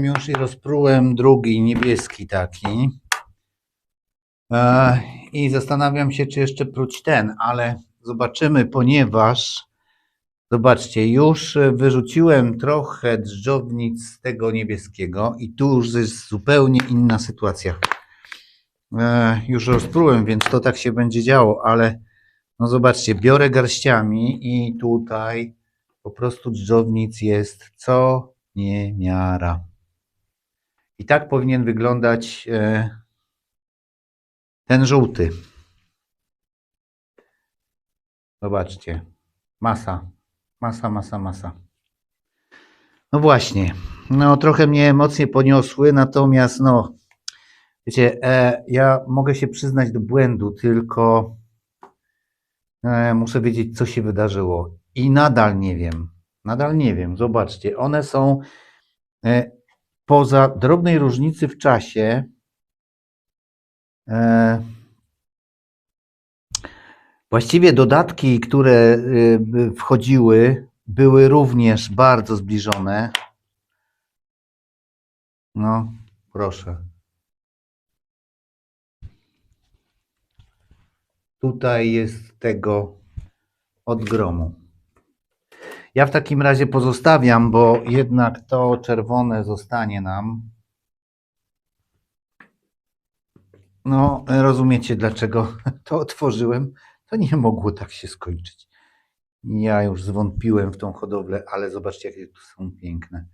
już i rozprułem drugi niebieski taki. E, I zastanawiam się, czy jeszcze próć ten, ale zobaczymy, ponieważ zobaczcie, już wyrzuciłem trochę drżownic z tego niebieskiego i tu już jest zupełnie inna sytuacja. E, już rozprułem, więc to tak się będzie działo, ale no zobaczcie, biorę garściami i tutaj po prostu drżownic jest co niemiara. I tak powinien wyglądać e, ten żółty. Zobaczcie. Masa. Masa, masa, masa. No właśnie. No trochę mnie emocje poniosły, natomiast no wiecie, e, ja mogę się przyznać do błędu, tylko e, muszę wiedzieć, co się wydarzyło. I nadal nie wiem. Nadal nie wiem. Zobaczcie, one są e, poza drobnej różnicy w czasie. E, właściwie dodatki, które e, wchodziły, były również bardzo zbliżone. No, proszę. Tutaj jest tego od gromu. Ja w takim razie pozostawiam, bo jednak to czerwone zostanie nam. No, rozumiecie dlaczego to otworzyłem? To nie mogło tak się skończyć. Ja już zwątpiłem w tą hodowlę, ale zobaczcie, jakie tu są piękne.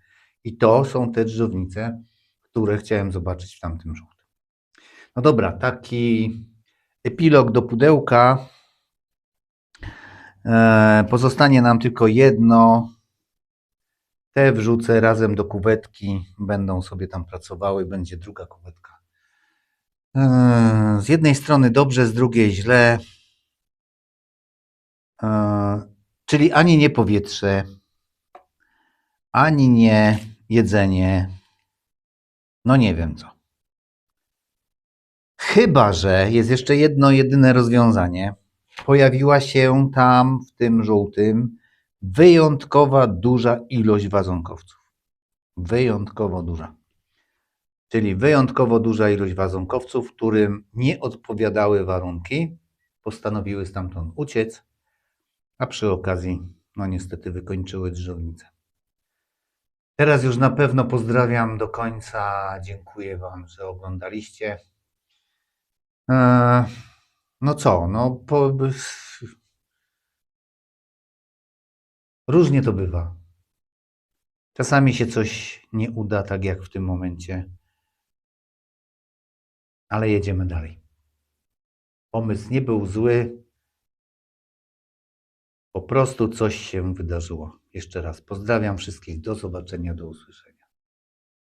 I to są te drżownice, które chciałem zobaczyć w tamtym żółtym. No dobra, taki epilog do pudełka. E, Pozostanie nam tylko jedno. Te wrzucę razem do kuwetki. Będą sobie tam pracowały. Będzie druga kuwetka. E, Z jednej strony dobrze, z drugiej źle. E, Czyli ani nie powietrze, ani nie jedzenie. No nie wiem co. Chyba, że jest jeszcze jedno jedyne rozwiązanie pojawiła się tam w tym żółtym wyjątkowa duża ilość wazonkowców. Wyjątkowo duża. Czyli wyjątkowo duża ilość wazonkowców, którym nie odpowiadały warunki, postanowiły stamtąd uciec, a przy okazji, no niestety, wykończyły drżownicę. Teraz już na pewno pozdrawiam do końca. Dziękuję Wam, że oglądaliście. Eee, no co, no po... różnie to bywa. Czasami się coś nie uda, tak jak w tym momencie, ale jedziemy dalej. Pomysł nie był zły, po prostu coś się wydarzyło. Jeszcze raz pozdrawiam wszystkich, do zobaczenia, do usłyszenia.